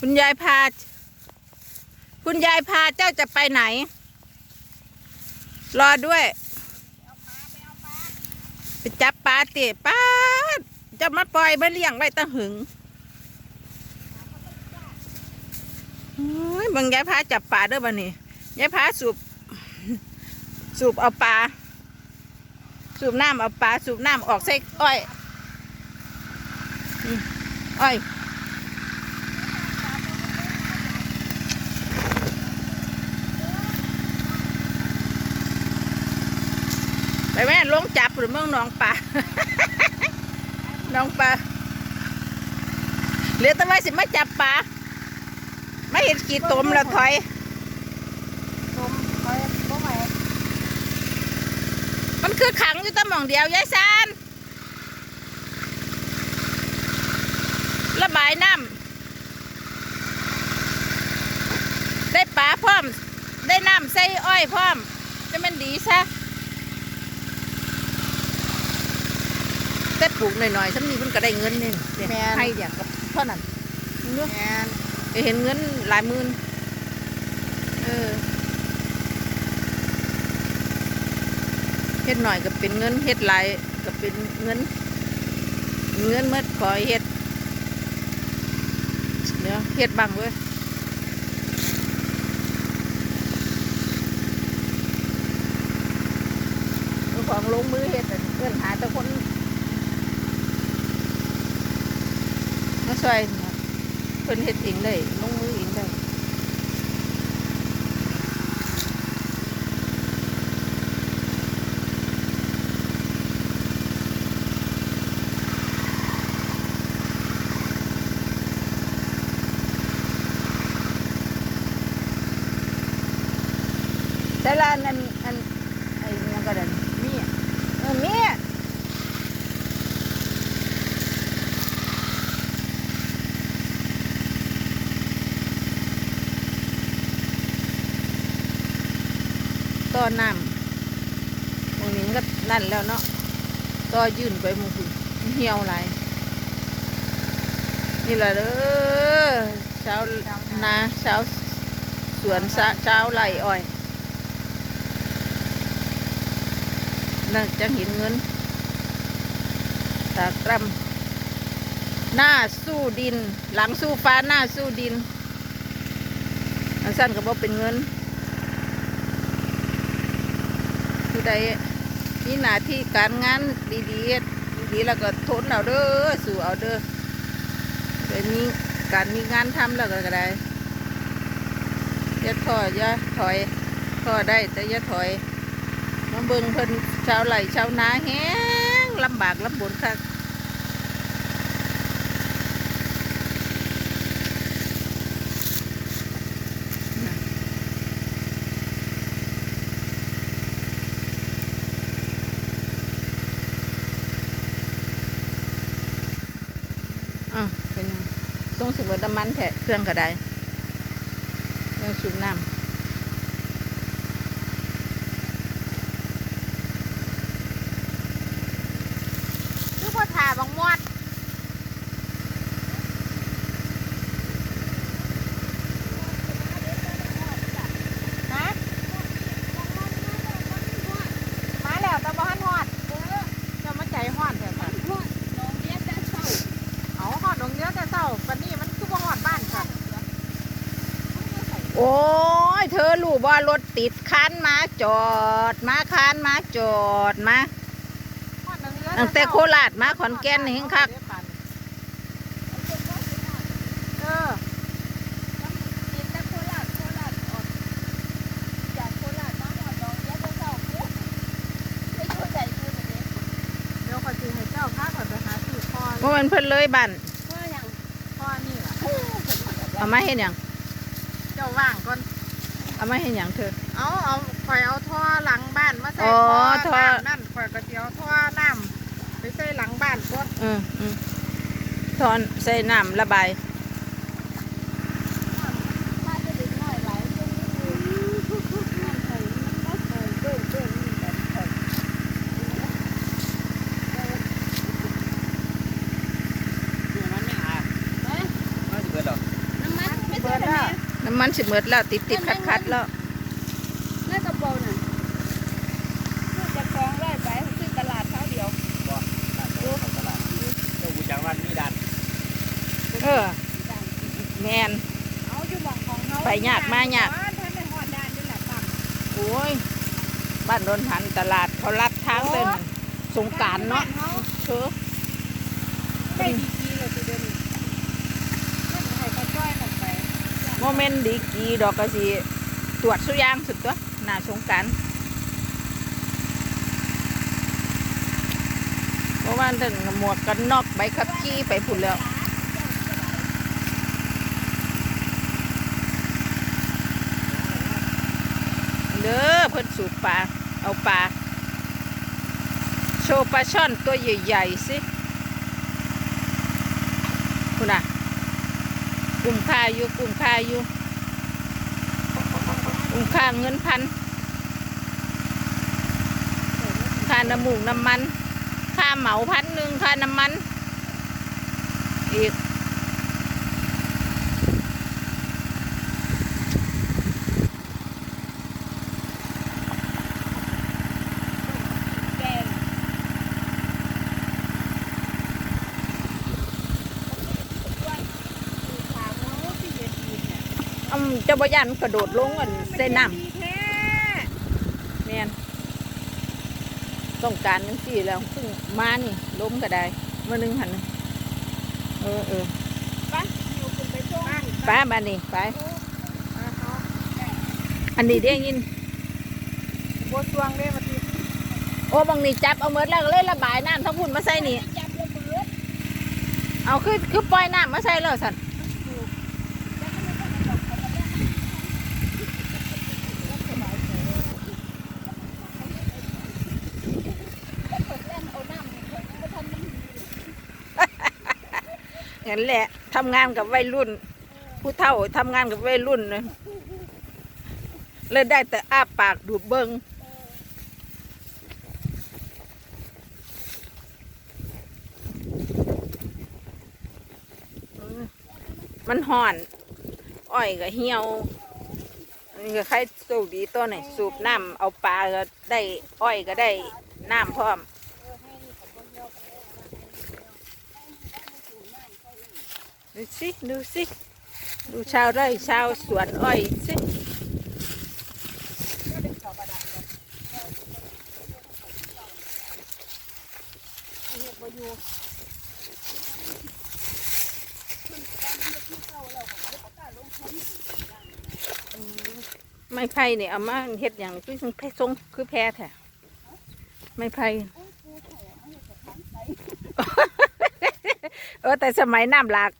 คุณยายพา คุณยายพาเจ้าจะไปไหน รอด้วย ไปจับปลาเตะปลาจะมาปล่อยมาเลี้ยงไว้ตั้งหึงโอ้ยมึงยายพาจับปลาด้อบ้านี่ยายพาสูบ สูบเอาปลา สูบน้ำเอาปลา สูบน้ำออกใส่อ้อยอ้อย ไปแม่ลงจับหรือเมืองหนองปลาหนองปลาเหลือแต่ว่าสิมาจับปลาไม่เห็นกี่ตมแล้วถอยชมคอยบ่ไหวมันคือขังอยู่แตะมองเดียวยายซานระบายน้ำได้ปลาพร้อม ได้น้ำใส่อ้อยพร้อมจะมันดีซะ แต่ปลูกหน่อยๆสักนี้มันก็ได้เงินนี่เนี่ยให้อย่างกับเท่านั้นเนอะแมนไปเห็นเงินหลายหมื่นเออเฮ็ดหน่อยก็เป็นเงินเฮ็ดหลายก็เป็นเงิน เงินเมื่อขอให้เฮ็ดเดี๋ยวเฮ็ดบ้างเว้ยเอาของลงมือเฮ็ดอะเพื่อนหาแต่คนมา ช่วยเนี่ยเพื่อนเฮ็ดเองได้ลงมือเองได้แต่ละอันอันอันไอ้เนี่ยก็ได้มีอะเออมีอะต่ อน้ำตรงนี้มันก็นั่นแล้วเนาะต่อยื่นไปมึงคุณเหี่ยวหลายนี่แหละเด้อเช้านาเช้าสวนเช้าไร่อ้อยน่าจะเห็นเงินตากรำหน้าสู้ดิน หลังสู้ฟ้าหน้าสู้ดินอันสั้นก็บอกเป็นเงิน ผู้ใดมีหน้าที่การงานดีๆดีๆแล้วก็ทนเอาเด้อสู่เอาเด้อเดี๋ยวนี้การมีงานทำแล้วก็ได้อย่าถอยอย่าถอยถอยได้แต่อย่าถอยมาเบิ่งเพิ่นชาวไร่ชาวนาแห้งลำบากลำบนค่ะอ้าวเป็นยังต้อ งสิบวัดน้ำมันแทะเครื่องก็ได้เครื่องสูบน้ำคือพ่อถ่าบางมอดฮะมาแล้วแต่บ่ทันฮอดจะมาใจฮอดแท้ๆเอาฮอดดงเยอะแต่เช้าปานนี้มันคือบ่ฮอดบ้านค่ะ โอ้ย เธอรู้ว่ารถติดคันมาจอด มาคันมาจอดมาฮอดดงเยอะตั้งแต่โคราชมาขอนแก่นนี่เฮงคักเออเดี๋ยวขอยสิให้เจ้าพาข่อยไปหาซื้อพ่อเมื่อวันเพิ่นเลยบันพ่อนี่ล่ะเอามาเห็นหยัง เจ้าว่างก่อนเอามาเห็นหยังเธอ เอาเอาข่อยเอาท่อหลังบ้านมาใส่อ๋อท่อท่อน้ำนั่นข่อยก็สิเอาท่อน้ำไปใส่หลังบ้านก่อนอืมอืมทอนใส่น้ำระบาย มันไม่หาไม่จะเกิดหรอ น้ำมัน น้ำ มันสิเมิดแล้ว ติดติดคัดคัดๆแล้วในกระเป๋าน่ะซื้อจากกองได้ไปซื้อตลาดเท่าเดียวบ่ร้านเจ้าของตลาดเจ้าบูจังวันมีดันเออแมนเอาอยู่หม่องของเขาไปยากมายากท่านในหอดด้านนี่แหละต่ำโอ้ยบ้านโดนหันตลาดเขาลัดทางเป็นสงกรารเนาะบ้เขาเธอ ได้ดีกีเลยทีเดียวนี้นั่นให้เขาจ้อยมันไป โมเมนต์ดีกีดอกกระสีตรวจสุยางสุดตัวหน้าสงการเพราะว่าถึงหมวกกันนอกใบขับขี่ไปผุนแล้วเด้อเพิ่นสูบปลาเอาปลาโชว์ปลาช่อนตัวใหญ่ๆสิคุณน่ะ กลุ่มค่าอยู่กลุ่มค่าอยู่กลุ่มค่าเงินพันค่าน้ำมูกน้ำมัน ค่าเหมาพันหนึ่งค่าน้ำมัน อีกแกงถามว่าที่เย็นดีเนี่ย อืมเจ้าบ่ยันกระโดดลงอันเส้นน้ดีแท้ำแม่นต้องการจังสี่แล้วเพิ่งมานี่ล้มก็ได้เมื่อนึงหันน่ะเออเออไปอยู่ขึ้นไปช่วงไปบ้านนี่ไปมาเขาอันนี้เด้ยินบนช่วงเด้มาทีโอ้บางนี่จับเอาเมดแล้วก็เลยระบายน้ำทั้งพุ่นมาใส่นี่จับระเบิดเอาคือคือปล่อยน้ำมาใส่เลยสัน งั้นแหละทำงานกับวัยรุ่น ผู้เฒ่าทำงานกับวัยรุ่นเลยเลยได้แต่อ้าปากดูเบิงมันห่อน อ้อยก็เหี่ยวนนี้ก็ใครสูบดีตัวไหนสูบน้ำเอาปลาก็ได้ อ้อยก็ได้น้ำพร้อม ดูสิดูสิดูชาวไร่ชาวสวนอ้อยสิไม่ไผ่เนี่ยเอามาเฮ็ดอย่างคือจังแพทรงคือแพ้แท้ไม่ไผ่เออแต่สมัยน้ำหลาก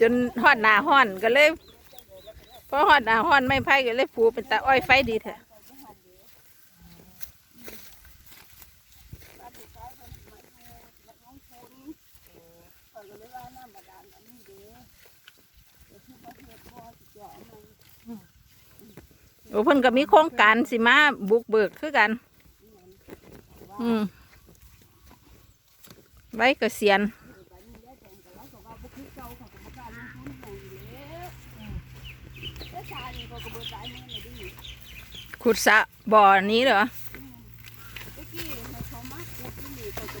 จนฮอดหนาห้อนก็เลยพอฮอดหนาห้อนไม่ไผ่ก็เลยผูเป็นตาอ้อยไฟดีแท้โอ้เพิ่นก็มีโครงการสิมาบุกเบิกคือกัน อืมไว้เกษียณ ขุดสะบ่อนี้เหรอ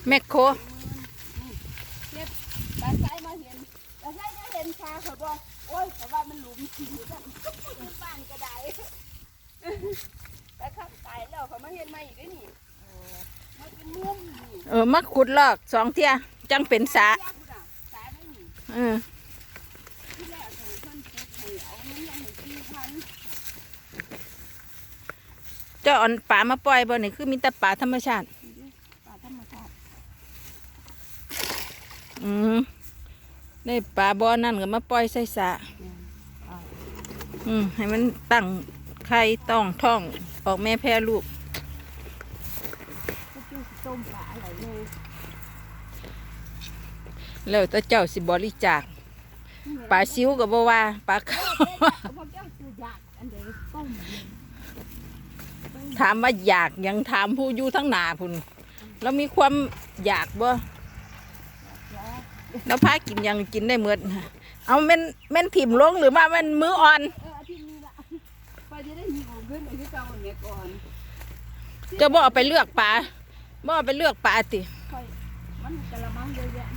แมคโครตาซ้ายมาเห็นตาซ้ายก็เห็นชาเขาบอกโอ้ยแต่ว่ามันหลุมอยู่กันบ้านก็ได้แต่ข้างตายแล้วเขามาเห็นมาอีกได้นี่มันเป็นมุมเออมาขุดลอกสองเที่ยจังเป็นสะยาเออ ที่แรกเขาเพิ่นปลูกให้เอามันยังให้สี่พัน เจ้าเอ่อนป่ามาปล่อยบ่นี่คือมีแต่ป่าธรรมชาติป่าธรรมชาติอืมได้ป่าบ่อนั่นก็มาปล่อยใส่สระอืมให้มันตั้งไข่ต้องท้องออกแม่แพร่ลูกก็คือสิต้มปลาอะไรเลยแล้วแต่เจ้าสิบริจาคปลาซิวก็บ่ว่าปลาขาวเขา ถามว่าอยากยังถามผู้อยู่ทั้งหนาพุ่นแล้วมีความอยากบ่แล้วพากินยังกินได้หมดเอาแม่นแม่นถิ่มลงหรือว่าแม่นมืออ่อนจะบ่เอาไปเลือกปลาบ่เอาไปเลือกปลาติ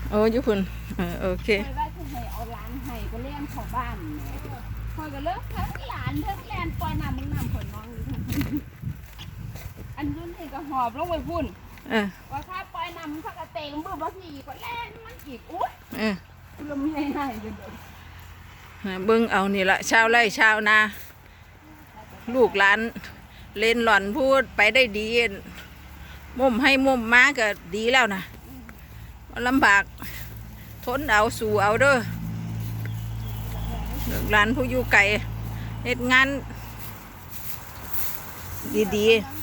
โอ้ยุคุณโอเคว่าจะให้เอาหลานให้ก็เลี้ยงของบ้านคอยก็เลิกทั้งหลานทั้งแลนปล่อยน้ำมึงน้ำขนน้อง อยู่ทั้งอันนู้นนี่ก็หอบลงไปพุ่นเออว่าถ้าปล่อยน้ำพักกระเตงมือบ่ทีก็แล่นมันอีกอุ้ยเออลมใหญ่ๆเดี๋ยวเบิ่งเอานี่ละชาวไร่ชาวนา ลูกหลานเล่นหล่อนพูดไปได้ดีมุมให้มุมมาก็ดีแล้วนะบ่ลำบาก ทนเอาสู่เอาเด้อลูกหลานผู้อยู่ไกลเฮ็ดงานดีๆ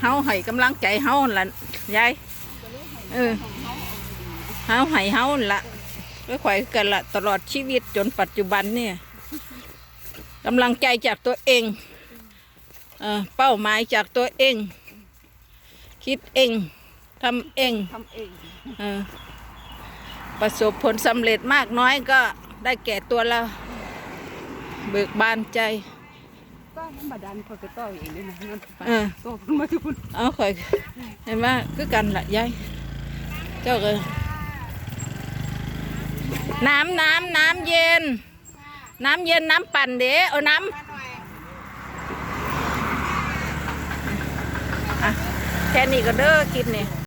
เฮาให้กำลังใจเฮาหั่นล่ะยายเออเฮาให้เฮาหั่นละไว้ข่อยกันละตลอดชีวิตจนปัจจุบันเนี่ยกำลังใจจากตัวเองเออเป้าหมายจากตัวเอง คิดเองทำเองทำเองเออประสบผลสำเร็จมากน้อยก็ได้แก่ตัวเรา เบิกบานใจ ก็ธรรมดาคนก็ต่อเองด้วยนะนั่นเออต่อขึ้นมาทุกคนเอาข่อยเห็นว่าคือกันละยายเจ้าก็น้ำน้ำน้ำเย็น น้ำเย็นน้ำปั่นเด้เอาน้ำอะแค่นี้ก็เด้อกินนี่